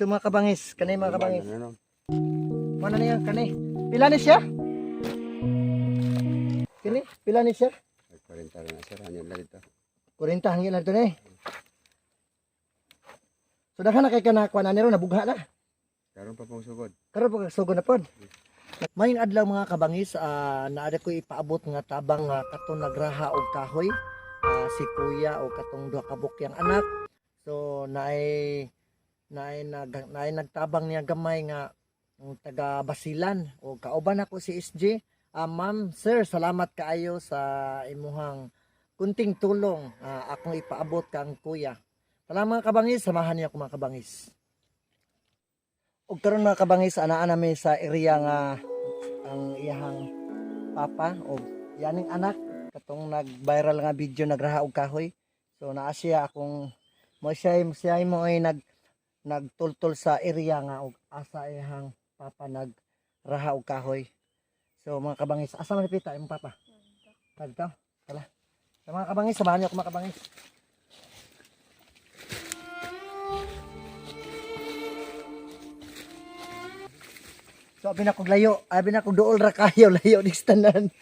So mga kabangis, kanay mga kabangis. Ano, Mana na yan, kanay. Pila ni siya? Kini, pila ni siya? Ay, 40 rin na sir. Ano lang dito. 40 hangin lang ito na eh. So daghan na kay kanakuha na niro, nabugha na. Karoon pa pong sugod. Karon po sugod na pod. Mayong adlaw mga kabangis, ah naada ko ipaabot nga tabang nga katong nagraha og kahoy. Ah, si kuya o katong duha ka bukyang anak. So naay naay nag naay nagtabang niya gamay nga taga Basilan o kauban ako si SJ. Ah, ma'am, sir, salamat kaayo sa imuhang kunting tulong ah, akong ipaabot kang kuya. Salamat mga kabangis, samahan niyo ako mga kabangis. Og karon mga kabangis ana nami sa area nga ang iyahang papa o yaning anak katong nag-viral nga video nagraha og kahoy. So naa siya akong mo siya siya mo ay nag nagtultol sa area nga og asa iyahang papa nagraha og kahoy. So mga kabangis, asa man pita imong papa? Kadto. Tala. Sa mga kabangis, samahan niyo ako mga kabangis. So abi na kog layo, abi na kog duol ra kayo layo di tanan.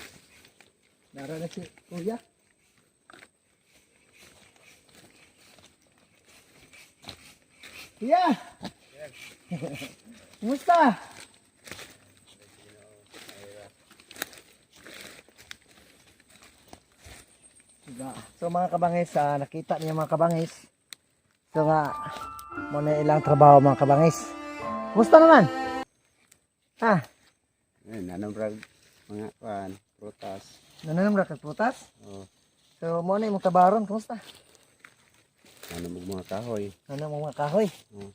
Nara na si Kuya. Kuya. Kumusta? So mga kabangis, ah, nakita niyo mga kabangis. So nga, muna ilang trabaho mga kabangis. Kumusta naman? Ha? Ayun, nanong rag mga pan, prutas. Nananam ra kag putas? Oh, So mo na imong tabaron, kumusta? Nanong mga kahoy. Ano mo mga kahoy? Hmm.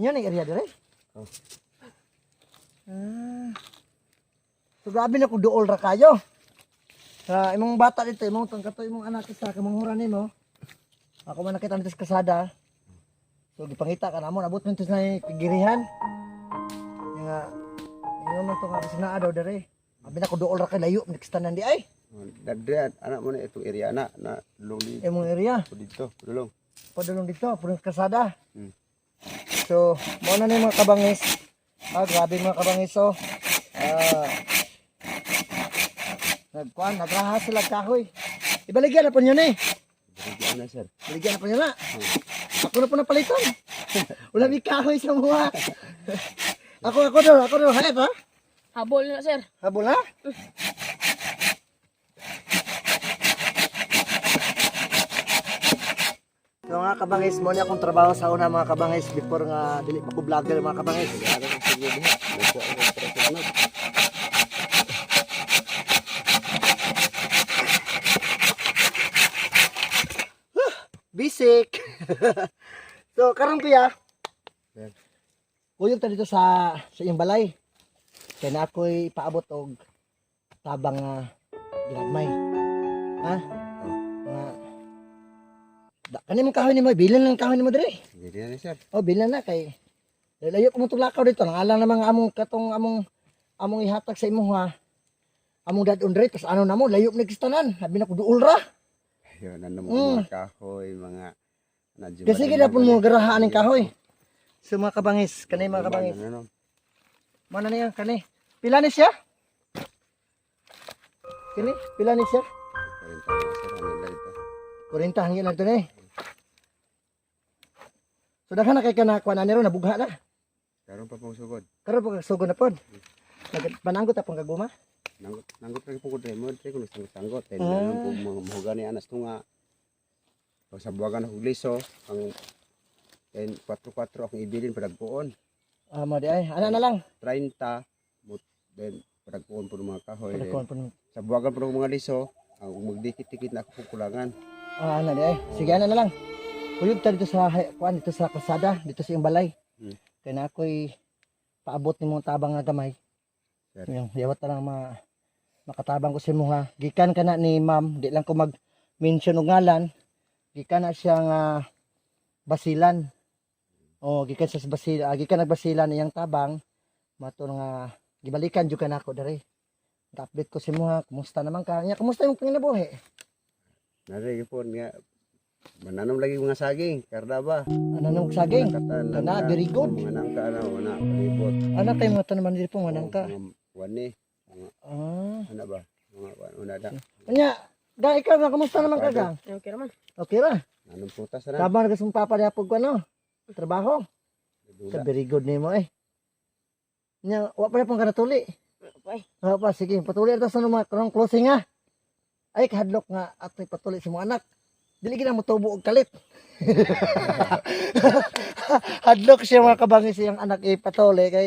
Inyo na area dire? Oh. Ah. So grabe na kung duol ra kayo. Sa imong bata dito, imong tong kato imong anak sa kamanghuran nimo. Ako man nakita nito sa kasada. So gipangita ka namo abot man to sa pigirihan. Nga ingon man to nga sinaa daw dire. Abi na ko duol ra kay layo next tanan di ay. Dagdag, anak mo na itong area na, na luli Imong area. po dito, dulong. padulong dito, purong kasada. Hmm. So, mo na ni mga kabangis. Ah, grabe mga kabangis oh. Ah. Nagkuan, nagraha sila kahoy. Ibaligyan na po nyo ni. Dagdag na sir. Baligyan na po nyo na. Ako na po napalitan. Wala may kahoy sa mga. ako, ako daw, ako daw. Hayat ha? Habol na sir. Habol ha? So mga kabangis, mo akong trabaho sa una mga kabangis before nga dili ko vlogger mga kabangis. Ano ang sige prutas na. Bisik. so karon kuya. Kuyog ta dito sa sa iyong balay. Kaya na ako'y paabot og tabang nga ginagmay. Ha? Nga da kani mong kahoy nimo, bilan lang kahoy nimo dire. Sige diha ni sir. Oh, bilan na kay layo ko mo lakaw dito. Nang alang namang among katong among among ihatag sa imo ha. Among dad on tas ano na mo, layo na kistanan. Sabi na ko duol ra. Ayun, nanong Mm. mga kahoy, mga. Kasi gid pun mo garahaan ning kahoy. So mga kabangis, kanay mga kabangis. Ano, Mana na yan, kani? Pila ni siya? Kini? Pila ni siya? 40 na sir. 40 hangin lang na eh. So daghan na kay kanakuha na niro, nabugha na. Karoon pa pong sugod. Karon po sugod na pod. Nag- Pananggot apong kaguma. Nanggot nanggot po ko dre mo dre kuno sanggot sanggot ten mga mahuga ni anas tunga. Pag sa buwagan ako gliso ang ten 44 akong ibilin padagpuon. Ah, mo di ay. Ana na lang. 30 mut then padagpuon po ng mga kahoy. Po. ng- sa buwagan ng mga liso ang magdikit-dikit na ako kulangan. Ah, ana di ay. Sige ana na lang. Kuyog ta dito sa kuan dito sa kalsada, dito sa iyong balay. Hmm. Kaya na ako'y paabot ni mong tabang nga gamay. Sir. Yung yawat na lang ma makatabang ko sa imo ha. Gikan ka na ni ma'am, di lang ko mag mention og ngalan. Gikan na siya nga basilan. O gikan sa basil, ah, gikan nagbasilan iyang tabang. Mato nga gibalikan jud ka nako dere. update ko si mo ha. Kumusta naman ka? Nya kumusta yung kinabuhi? Nari po nga Mananom lagi mga saging, karda ba? Ano nang saging? Kana, very good. Mga nangka, ano, wana, palibot. Anak kay mga tanaman dito po manang ka. Mga wani, Ah. ano ba? Mga, wala da. Anya, da ikaw na kamusta naman ka gang? Okay naman. Okay ra. Anong prutas na? Tama na kasong papa niya pag ano? Trabaho. Sa Dula. very good nimo eh. Nya, wa pa na pong kanatuli. Okay. Ah, pa sige, patuloy ito sa mga closing ha. Ay kahadlok nga at patuloy sa mga anak. Dili gina mo tubo og kalit. hadlok siya mga kabangis siyang anak ipatuli kay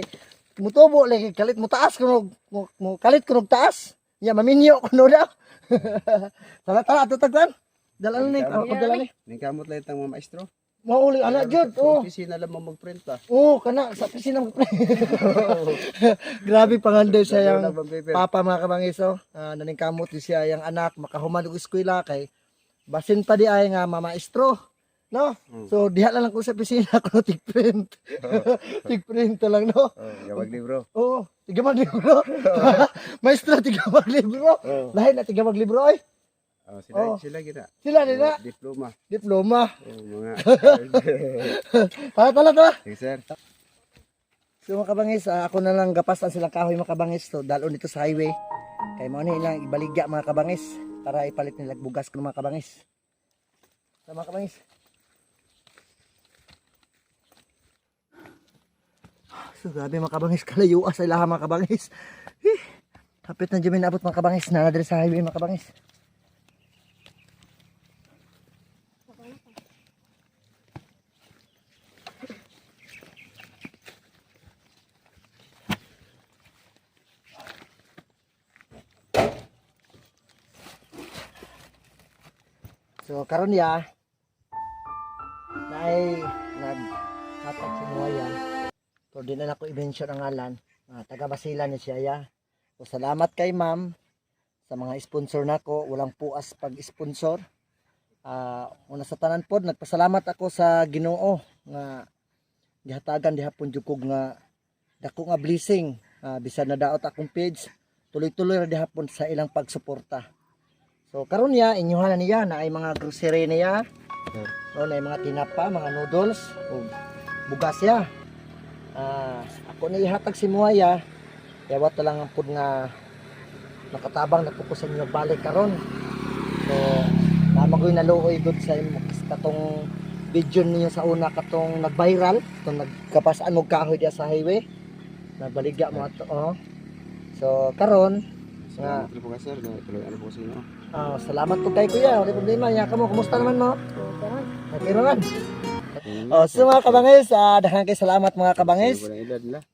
mutubo lagi kalit mo taas kuno mo, mo kalit kuno taas. Ya maminyo kuno daw. tara tara ato tagwan. Dala ni, dala ni. Ning kamot lang itang mga maestro. Mauli anak jud. Oh. Opisina lang mo mag-print pa. Oo, kana sa pisina mo. Grabe pangandoy sa yang papa mga kabangiso. Ah, naning kamot di siya yang anak makahuman og eskwela kay basin pa di ay nga mamaestro. No? Hmm. So diha lang ko sa pisina ko tig-print. tig-print lang no. Oh, gawag libro. Oo, tiga maglibro. Maestro tiga maglibro. Oh. Lahi na tiga maglibro oy. Oh, sila, Oh. sila gina. Sila nila Diploma. diploma. Oh, mga. Tala tala tala. Sige, sir. So mga kabangis, ah, ako na lang gapas ang silang kahoy mga kabangis to dalon dito sa highway. Kay mo ilang ibaligya mga kabangis para ipalit nila bugas ko mga kabangis. So mga kabangis. So grabe mga kabangis, kalayo sa ilaha mga kabangis. Hapit na dyan abot mga kabangis, na nadali sa highway mga kabangis. So karon ya na ay naghatag si Moya. So di na ako i-mention ang ngalan. Ah, taga Basilan ni siya ya. So salamat kay ma'am sa mga sponsor nako, walang puas pag-sponsor. Ah, una sa tanan pod nagpasalamat ako sa Ginoo nga gihatagan dihapon jud nga dako nga blessing Ah, bisan na daot akong page tuloy-tuloy ra dihapon sa ilang pagsuporta. So karon ya inyuhan na niya na ay mga grocery niya. So na ay mga tinapa, mga noodles, o bugas ya. Ah, ako na ihatag si Muaya. Yawat na lang ang pud nga nakatabang na po sa inyo balik karon. So namagoy na luoy gud sa imo katong video niyo sa una katong nag-viral, katong nagkapasaan mo kahoy diya sa highway. Nabaligya mo ato, oh. So karon Salamat po ka, sir. Tuloy ano po sa inyo. Ah, salamat po kay kuya. Wala problema. Ya kamo, kumusta naman mo? Okay naman. Oh, so mga kabangis, ah, daghang kay salamat mga kabangis.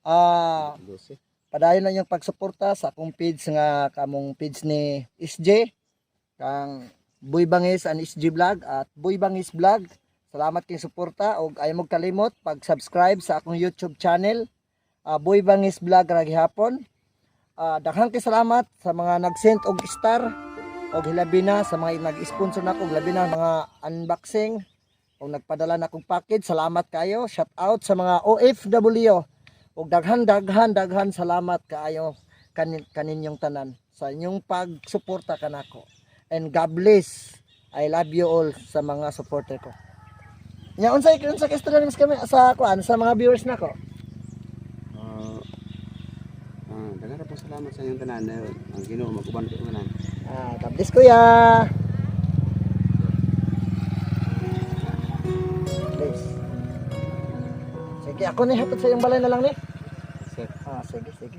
Ah, 12. padayon lang yung pagsuporta sa akong page nga kamong page ni SJ kang Boy Bangis and SJ Vlog at Boy Bangis Vlog. Salamat king suporta ug ayaw mo kalimot pag-subscribe sa akong YouTube channel ah, Boy Bangis Vlog ra gihapon. Ah, daghang kay salamat sa mga nag-send og star og hilabi na sa mga nag-sponsor nako og labi na mga unboxing o nagpadala na akong package. Salamat kayo. Shout out sa mga OFW ug daghan daghan daghan salamat kaayo kanin kaninyong tanan sa inyong pagsuporta kanako. And God bless. I love you all sa mga supporter ko. Nya unsay unsay kami sa kuan sa mga viewers nako. Ah, ah, daghang ra po salamat sa inyong tanan. eh, Ang Ginoo maguban ko tanan. Ah, God bless kuya. Bless. Sige, ako ni hatod sa iyong balay na lang ni. Sir. Ah, sige, sige.